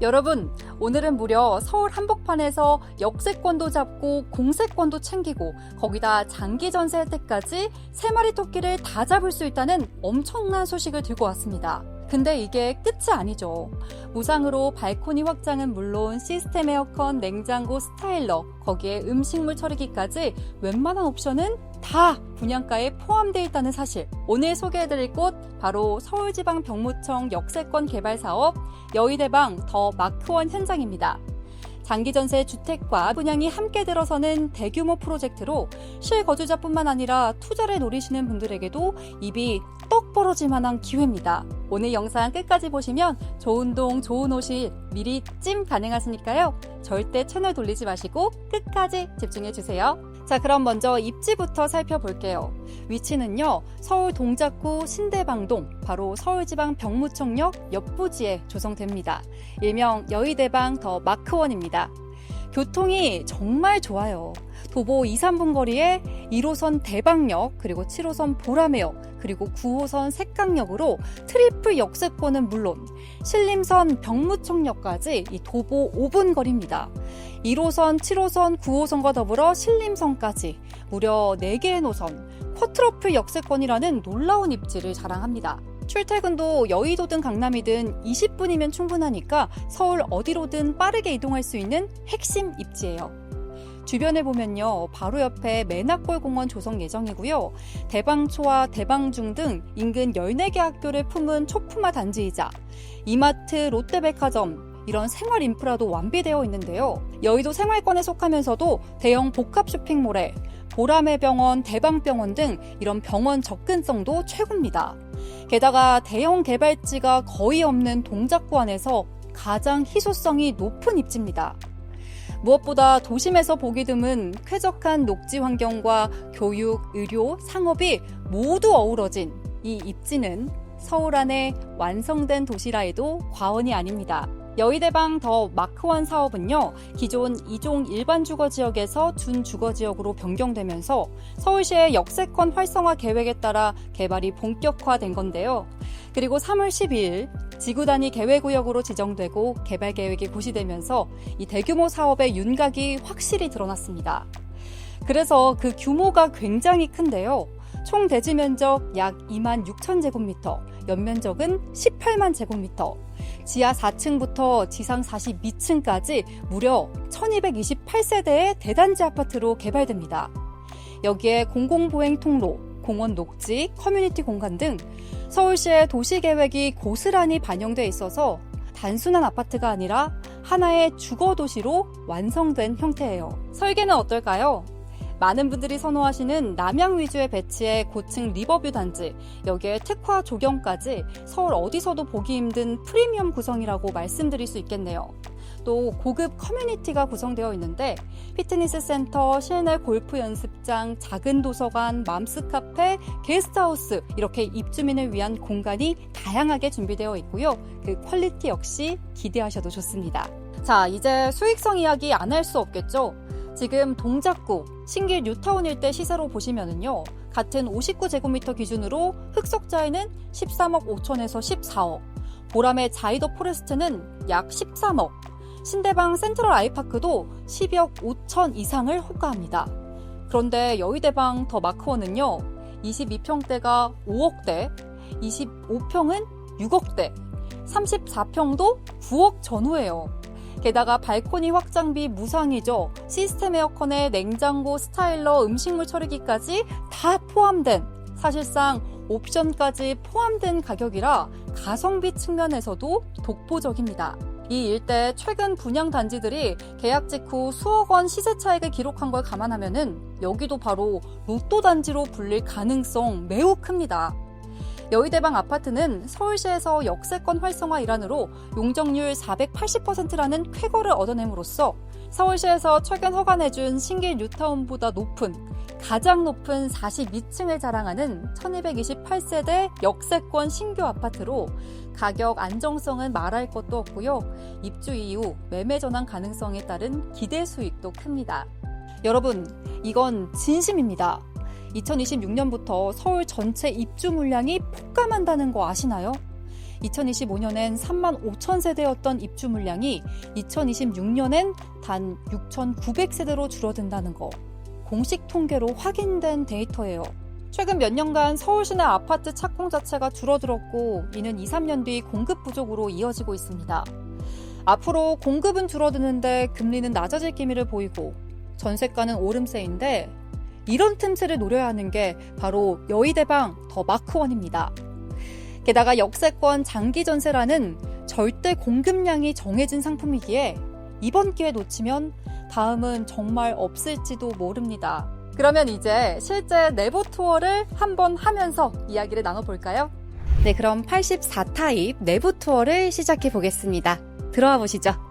여러분, 오늘은 무려 서울 한복판에서 역세권도 잡고 공세권도 챙기고 거기다 장기 전세 혜택까지 세 마리 토끼를 다 잡을 수 있다는 엄청난 소식을 들고 왔습니다. 근데 이게 끝이 아니죠. 무상으로 발코니 확장은 물론 시스템 에어컨, 냉장고, 스타일러, 거기에 음식물 처리기까지 웬만한 옵션은 다 분양가에 포함되어 있다는 사실. 오늘 소개해드릴 곳 바로 서울지방 병무청 역세권 개발 사업 여의대방 더 마크원 현장입니다. 장기 전세 주택과 분양이 함께 들어서는 대규모 프로젝트로 실거주자뿐만 아니라 투자를 노리시는 분들에게도 입이 떡 벌어질 만한 기회입니다. 오늘 영상 끝까지 보시면 좋은 동, 좋은 옷이 미리 찜 가능하시니까요. 절대 채널 돌리지 마시고 끝까지 집중해 주세요. 자, 그럼 먼저 입지부터 살펴볼게요. 위치는요, 서울 동작구 신대방동, 바로 서울지방 병무청역 옆부지에 조성됩니다. 일명 여의대방 더 마크원입니다. 교통이 정말 좋아요. 도보 2, 3분 거리에 1호선 대방역, 그리고 7호선 보라매역, 그리고 9호선 색강역으로 트리플 역세권은 물론 신림선 병무청역까지 이 도보 5분 거리입니다. 1호선, 7호선, 9호선과 더불어 신림선까지 무려 4개의 노선, 쿼트러플 역세권이라는 놀라운 입지를 자랑합니다. 출퇴근도 여의도든 강남이든 20분이면 충분하니까 서울 어디로든 빠르게 이동할 수 있는 핵심 입지예요. 주변에 보면요, 바로 옆에 매낙골 공원 조성 예정이고요. 대방초와 대방중 등 인근 14개 학교를 품은 초품화 단지이자 이마트, 롯데백화점, 이런 생활 인프라도 완비되어 있는데요. 여의도 생활권에 속하면서도 대형 복합 쇼핑몰에 보라매 병원, 대방병원 등 이런 병원 접근성도 최고입니다. 게다가 대형 개발지가 거의 없는 동작구 안에서 가장 희소성이 높은 입지입니다. 무엇보다 도심에서 보기 드문 쾌적한 녹지 환경과 교육, 의료, 상업이 모두 어우러진 이 입지는 서울 안에 완성된 도시라 해도 과언이 아닙니다. 여의대방 더 마크원 사업은요, 기존 2종 일반 주거 지역에서 준 주거 지역으로 변경되면서 서울시의 역세권 활성화 계획에 따라 개발이 본격화된 건데요. 그리고 3월 12일 지구 단위 계획구역으로 지정되고 개발 계획이 고시되면서 이 대규모 사업의 윤곽이 확실히 드러났습니다. 그래서 그 규모가 굉장히 큰데요. 총 대지 면적 약 2만 6천 제곱미터, 연면적은 18만 제곱미터, 지하 4층부터 지상 42층까지 무려 1228세대의 대단지 아파트로 개발됩니다. 여기에 공공보행 통로, 공원 녹지, 커뮤니티 공간 등 서울시의 도시 계획이 고스란히 반영돼 있어서 단순한 아파트가 아니라 하나의 주거 도시로 완성된 형태예요. 설계는 어떨까요? 많은 분들이 선호하시는 남양 위주의 배치의 고층 리버뷰 단지, 여기에 특화 조경까지 서울 어디서도 보기 힘든 프리미엄 구성이라고 말씀드릴 수 있겠네요. 또 고급 커뮤니티가 구성되어 있는데 피트니스 센터, 실내 골프 연습장, 작은 도서관, 맘스 카페, 게스트하우스 이렇게 입주민을 위한 공간이 다양하게 준비되어 있고요. 그 퀄리티 역시 기대하셔도 좋습니다. 자, 이제 수익성 이야기 안 할 수 없겠죠? 지금 동작구, 신길 뉴타운 일대 시세로 보시면은요. 같은 59제곱미터 기준으로 흑석자에는 13억 5천에서 14억, 보람의 자이더 포레스트는 약 13억, 신대방 센트럴 아이파크도 10억 5천 이상을 호가합니다. 그런데 여의대방 더 마크원은요. 22평대가 5억대, 25평은 6억대, 34평도 9억 전후예요. 게다가 발코니 확장비 무상이죠. 시스템 에어컨에 냉장고, 스타일러, 음식물 처리기까지 다 포함된 사실상 옵션까지 포함된 가격이라 가성비 측면에서도 독보적입니다. 이 일대 최근 분양 단지들이 계약 직후 수억 원 시세 차익을 기록한 걸 감안하면은 여기도 바로 로또 단지로 불릴 가능성 매우 큽니다. 여의대방 아파트는 서울시에서 역세권 활성화 일환으로 용적률 480%라는 쾌거를 얻어냄으로써 서울시에서 최근 허가내준 신길 뉴타운보다 높은 가장 높은 42층을 자랑하는 1228세대 역세권 신규 아파트로 가격 안정성은 말할 것도 없고요. 입주 이후 매매 전환 가능성에 따른 기대 수익도 큽니다. 여러분, 이건 진심입니다. 2026년부터 서울 전체 입주 물량이 폭감한다는 거 아시나요? 2025년엔 3만 5천 세대였던 입주 물량이 2026년엔 단 6,900세대로 줄어든다는 거. 공식 통계로 확인된 데이터예요. 최근 몇 년간 서울 시내 아파트 착공 자체가 줄어들었고 이는 2, 3년 뒤 공급 부족으로 이어지고 있습니다. 앞으로 공급은 줄어드는데 금리는 낮아질 기미를 보이고 전세가는 오름세인데 이런 틈새를 노려야 하는 게 바로 여의대방 더 마크원입니다. 게다가 역세권 장기 전세라는 절대 공급량이 정해진 상품이기에 이번 기회 놓치면 다음은 정말 없을지도 모릅니다. 그러면 이제 실제 내부 투어를 한번 하면서 이야기를 나눠볼까요? 네, 그럼 84타입 내부 투어를 시작해 보겠습니다. 들어와 보시죠.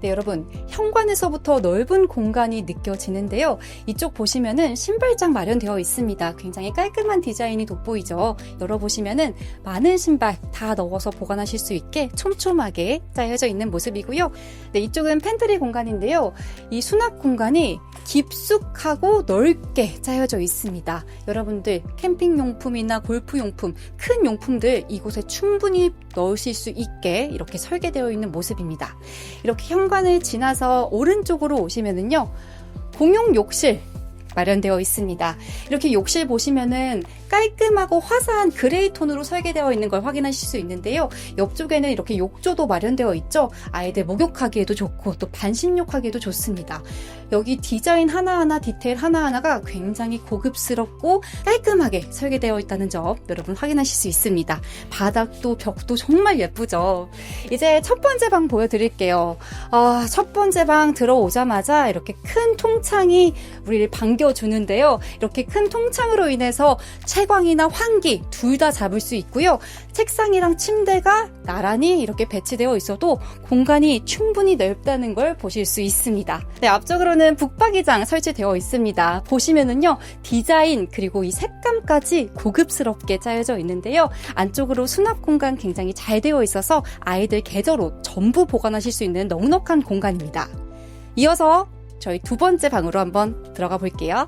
네, 여러분. 현관에서부터 넓은 공간이 느껴지는데요. 이쪽 보시면은 신발장 마련되어 있습니다. 굉장히 깔끔한 디자인이 돋보이죠. 열어보시면은 많은 신발 다 넣어서 보관하실 수 있게 촘촘하게 짜여져 있는 모습이고요. 네, 이쪽은 팬트리 공간인데요. 이 수납 공간이 깊숙하고 넓게 짜여져 있습니다. 여러분들 캠핑 용품이나 골프 용품, 큰 용품들 이곳에 충분히 넣으실 수 있게 이렇게 설계되어 있는 모습입니다. 이렇게 현 관을 지나서 오른쪽으로 오시면은요. 공용 욕실 마련되어 있습니다. 이렇게 욕실 보시면은 깔끔하고 화사한 그레이 톤으로 설계되어 있는 걸 확인하실 수 있는데요. 옆쪽에는 이렇게 욕조도 마련되어 있죠. 아이들 목욕하기에도 좋고 또 반신욕하기에도 좋습니다. 여기 디자인 하나하나 디테일 하나하나가 굉장히 고급스럽고 깔끔하게 설계되어 있다는 점 여러분 확인하실 수 있습니다. 바닥도 벽도 정말 예쁘죠. 이제 첫 번째 방 보여드릴게요. 아, 첫 번째 방 들어오자마자 이렇게 큰 통창이 우리를 반겨주는데요. 이렇게 큰 통창으로 인해서 채광이나 환기 둘 다 잡을 수 있고요. 책상이랑 침대가 나란히 이렇게 배치되어 있어도 공간이 충분히 넓다는 걸 보실 수 있습니다. 네, 앞쪽으로는 북박이장 설치되어 있습니다. 보시면은요, 디자인 그리고 이 색감까지 고급스럽게 짜여져 있는데요. 안쪽으로 수납 공간 굉장히 잘 되어 있어서 아이들 계절옷 전부 보관하실 수 있는 넉넉한 공간입니다. 이어서 저희 두 번째 방으로 한번 들어가 볼게요.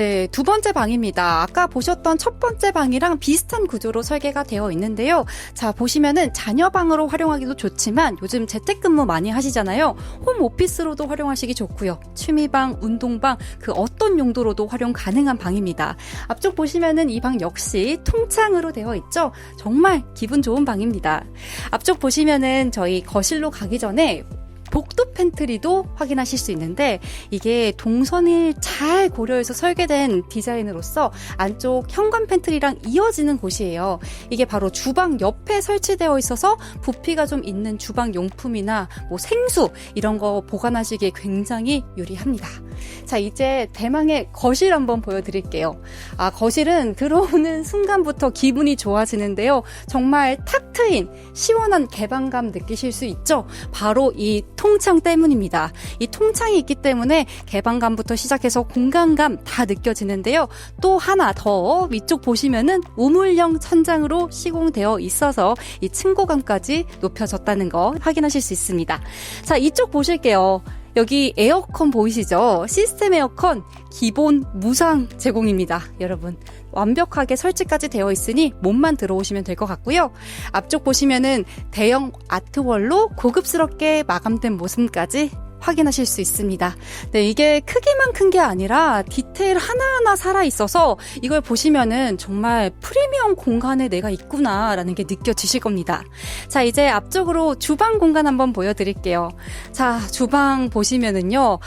네, 두 번째 방입니다. 아까 보셨던 첫 번째 방이랑 비슷한 구조로 설계가 되어 있는데요. 자, 보시면은 자녀 방으로 활용하기도 좋지만 요즘 재택근무 많이 하시잖아요. 홈 오피스로도 활용하시기 좋고요. 취미방, 운동방, 그 어떤 용도로도 활용 가능한 방입니다. 앞쪽 보시면은 이 방 역시 통창으로 되어 있죠. 정말 기분 좋은 방입니다. 앞쪽 보시면은 저희 거실로 가기 전에 복도 팬트리도 확인하실 수 있는데 이게 동선을 잘 고려해서 설계된 디자인으로서 안쪽 현관 팬트리랑 이어지는 곳이에요. 이게 바로 주방 옆에 설치되어 있어서 부피가 좀 있는 주방 용품이나 뭐 생수 이런 거 보관하시기에 굉장히 유리합니다. 자, 이제 대망의 거실 한번 보여드릴게요. 아, 거실은 들어오는 순간부터 기분이 좋아지는데요. 정말 탁 트인 시원한 개방감 느끼실 수 있죠? 바로 이 통창 때문입니다. 이 통창이 있기 때문에 개방감부터 시작해서 공간감 다 느껴지는데요. 또 하나 더 위쪽 보시면은 우물형 천장으로 시공되어 있어서 이 층고감까지 높여졌다는 거 확인하실 수 있습니다. 자, 이쪽 보실게요. 여기 에어컨 보이시죠? 시스템 에어컨 기본 무상 제공입니다. 여러분. 완벽하게 설치까지 되어 있으니 몸만 들어오시면 될 것 같고요. 앞쪽 보시면은 대형 아트월로 고급스럽게 마감된 모습까지 확인하실 수 있습니다. 네, 이게 크기만 큰 게 아니라 디테일 하나하나 살아 있어서 이걸 보시면은 정말 프리미엄 공간에 내가 있구나라는 게 느껴지실 겁니다. 자, 이제 앞쪽으로 주방 공간 한번 보여드릴게요. 자, 주방 보시면은요.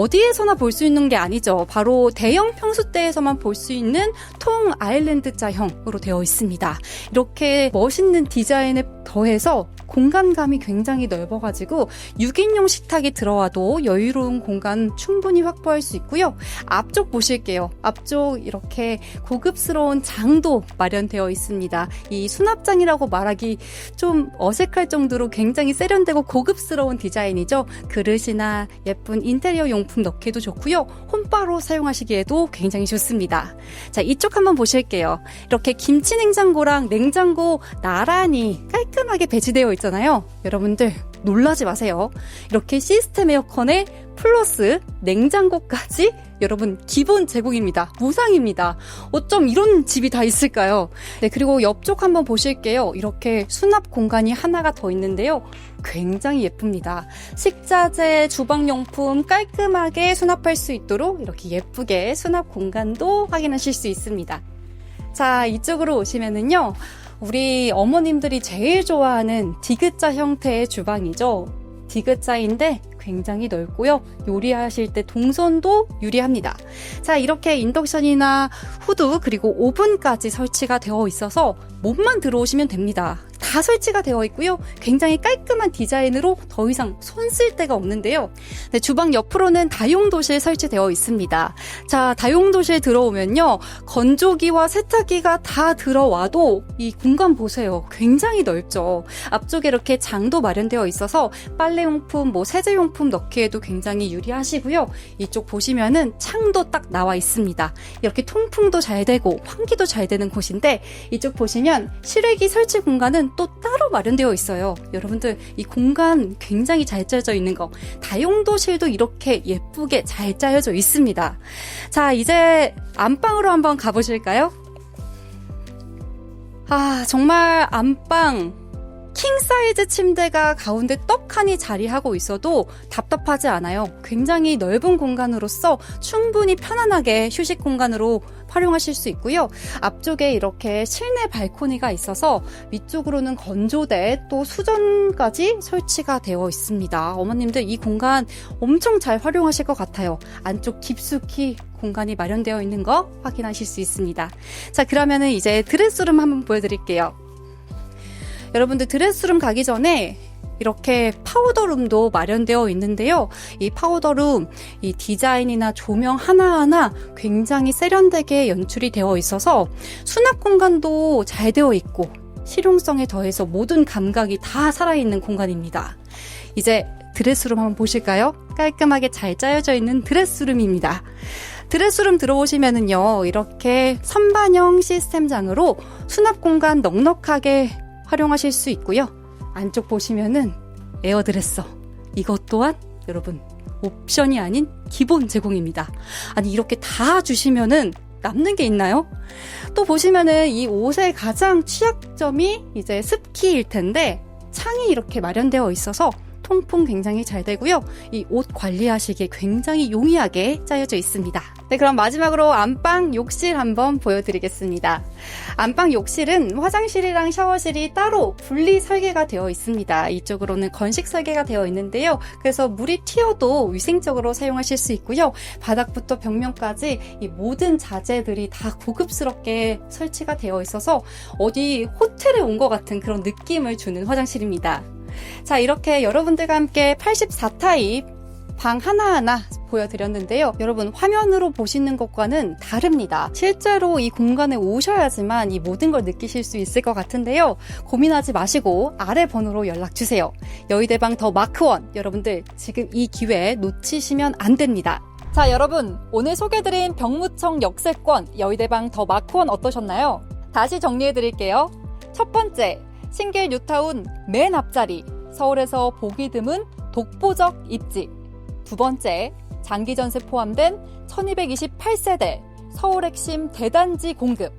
어디에서나 볼 수 있는 게 아니죠. 바로 대형 평수대에서만 볼 수 있는 통 아일랜드 자형으로 되어 있습니다. 이렇게 멋있는 디자인에 더해서 공간감이 굉장히 넓어가지고 6인용 식탁이 들어와도 여유로운 공간 충분히 확보할 수 있고요. 앞쪽 보실게요. 앞쪽 이렇게 고급스러운 장도 마련되어 있습니다. 이 수납장이라고 말하기 좀 어색할 정도로 굉장히 세련되고 고급스러운 디자인이죠. 그릇이나 예쁜 인테리어 용품 넣기도 좋고요. 홈바로 사용하시기에도 굉장히 좋습니다. 자, 이쪽 한번 보실게요. 이렇게 김치 냉장고랑 냉장고 나란히 깔끔하게 배치되어 있잖아요. 여러분들 놀라지 마세요. 이렇게 시스템 에어컨에 플러스 냉장고까지 여러분 기본 제공입니다. 무상입니다. 어쩜 이런 집이 다 있을까요? 네, 그리고 옆쪽 한번 보실게요. 이렇게 수납 공간이 하나가 더 있는데요. 굉장히 예쁩니다. 식자재, 주방용품 깔끔하게 수납할 수 있도록 이렇게 예쁘게 수납 공간도 확인하실 수 있습니다. 자, 이쪽으로 오시면은요. 우리 어머님들이 제일 좋아하는 디귿자 형태의 주방이죠. 디귿자인데 굉장히 넓고요. 요리하실 때 동선도 유리합니다. 자, 이렇게 인덕션이나 후드 그리고 오븐까지 설치가 되어 있어서 몸만 들어오시면 됩니다. 다 설치가 되어 있고요. 굉장히 깔끔한 디자인으로 더 이상 손 쓸 데가 없는데요. 네, 주방 옆으로는 다용도실 설치되어 있습니다. 자, 다용도실 들어오면요. 건조기와 세탁기가 다 들어와도 이 공간 보세요. 굉장히 넓죠. 앞쪽에 이렇게 장도 마련되어 있어서 빨래용품, 뭐 세제용품 넣기에도 굉장히 유리하시고요. 이쪽 보시면은 창도 딱 나와 있습니다. 이렇게 통풍도 잘 되고 환기도 잘 되는 곳인데 이쪽 보시면 실외기 설치 공간은 또 따로 마련되어 있어요. 여러분들 이 공간 굉장히 잘 짜여져 있는 거 다용도실도 이렇게 예쁘게 잘 짜여져 있습니다. 자 이제 안방으로 한번 가보실까요? 아 정말 안방 킹 사이즈 침대가 가운데 떡하니 자리하고 있어도 답답하지 않아요. 굉장히 넓은 공간으로서 충분히 편안하게 휴식 공간으로 활용하실 수 있고요. 앞쪽에 이렇게 실내 발코니가 있어서 위쪽으로는 건조대 또 수전까지 설치가 되어 있습니다. 어머님들 이 공간 엄청 잘 활용하실 것 같아요. 안쪽 깊숙이 공간이 마련되어 있는 거 확인하실 수 있습니다. 자, 그러면은 이제 드레스룸 한번 보여드릴게요. 여러분들 드레스룸 가기 전에 이렇게 파우더룸도 마련되어 있는데요. 이 파우더룸, 이 디자인이나 조명 하나하나 굉장히 세련되게 연출이 되어 있어서 수납 공간도 잘 되어 있고 실용성에 더해서 모든 감각이 다 살아있는 공간입니다. 이제 드레스룸 한번 보실까요? 깔끔하게 잘 짜여져 있는 드레스룸입니다. 드레스룸 들어오시면은요, 이렇게 선반형 시스템장으로 수납 공간 넉넉하게 활용하실 수 있고요. 안쪽 보시면은 에어드레서. 이것 또한 여러분 옵션이 아닌 기본 제공입니다. 아니 이렇게 다 주시면은 남는 게 있나요? 또 보시면은 이 옷의 가장 취약점이 이제 습기일 텐데 창이 이렇게 마련되어 있어서 통풍 굉장히 잘 되고요. 이 옷 관리하시기에 굉장히 용이하게 짜여져 있습니다. 네, 그럼 마지막으로 안방 욕실 한번 보여드리겠습니다. 안방 욕실은 화장실이랑 샤워실이 따로 분리 설계가 되어 있습니다. 이쪽으로는 건식 설계가 되어 있는데요. 그래서 물이 튀어도 위생적으로 사용하실 수 있고요. 바닥부터 벽면까지 이 모든 자재들이 다 고급스럽게 설치가 되어 있어서 어디 호텔에 온 것 같은 그런 느낌을 주는 화장실입니다. 자, 이렇게 여러분들과 함께 84타입 방 하나하나 보여드렸는데요. 여러분, 화면으로 보시는 것과는 다릅니다. 실제로 이 공간에 오셔야지만 이 모든 걸 느끼실 수 있을 것 같은데요. 고민하지 마시고 아래 번호로 연락 주세요. 여의대방 더 마크원. 여러분들, 지금 이 기회 놓치시면 안 됩니다. 자, 여러분, 오늘 소개드린 병무청 역세권 여의대방 더 마크원 어떠셨나요? 다시 정리해드릴게요. 첫 번째, 싱글 뉴타운 맨 앞자리, 서울에서 보기 드문 독보적 입지. 두 번째, 장기 전세 포함된 1228세대 서울 핵심 대단지 공급.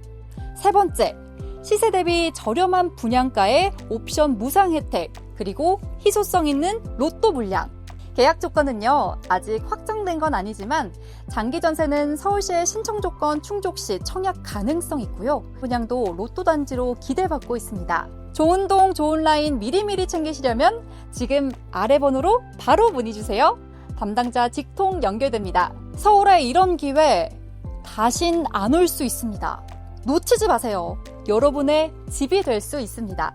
세 번째, 시세 대비 저렴한 분양가의 옵션 무상 혜택, 그리고 희소성 있는 로또 물량. 계약 조건은요, 아직 확정된 건 아니지만, 장기 전세는 서울시의 신청 조건 충족 시 청약 가능성 있고요. 분양도 로또 단지로 기대받고 있습니다. 좋은 동, 좋은 라인 미리미리 챙기시려면 지금 아래 번호로 바로 문의 주세요. 담당자 직통 연결됩니다. 서울에 이런 기회 다신 안 올 수 있습니다. 놓치지 마세요. 여러분의 집이 될 수 있습니다.